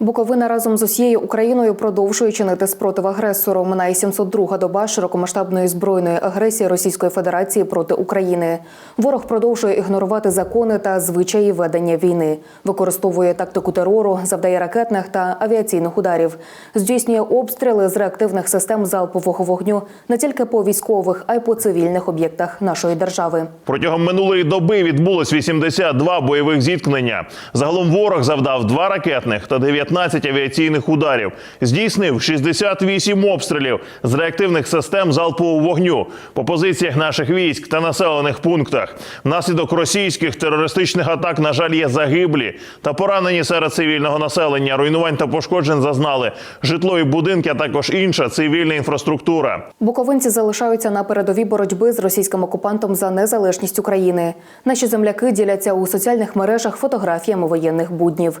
Буковина разом з усією Україною продовжує чинити спротив агресору. Минає 702-га доба широкомасштабної збройної агресії Російської Федерації проти України. Ворог продовжує ігнорувати закони та звичаї ведення війни, використовує тактику терору, завдає ракетних та авіаційних ударів, здійснює обстріли з реактивних систем залпового вогню не тільки по військових, а й по цивільних об'єктах нашої держави. Протягом минулої доби відбулось 82 бойових зіткнення. Загалом ворог завдав два ракетних та 19 авіаційних ударів. Здійснив 68 обстрілів з реактивних систем залпового вогню по позиціях наших військ та населених пунктах. Внаслідок російських терористичних атак, на жаль, є загиблі та поранені серед цивільного населення. Руйнувань та пошкоджень зазнали житлові будинки, а також інша цивільна інфраструктура. Буковинці залишаються на передовій боротьби з російським окупантом за незалежність України. Наші земляки діляться у соціальних мережах фотографіями воєнних буднів,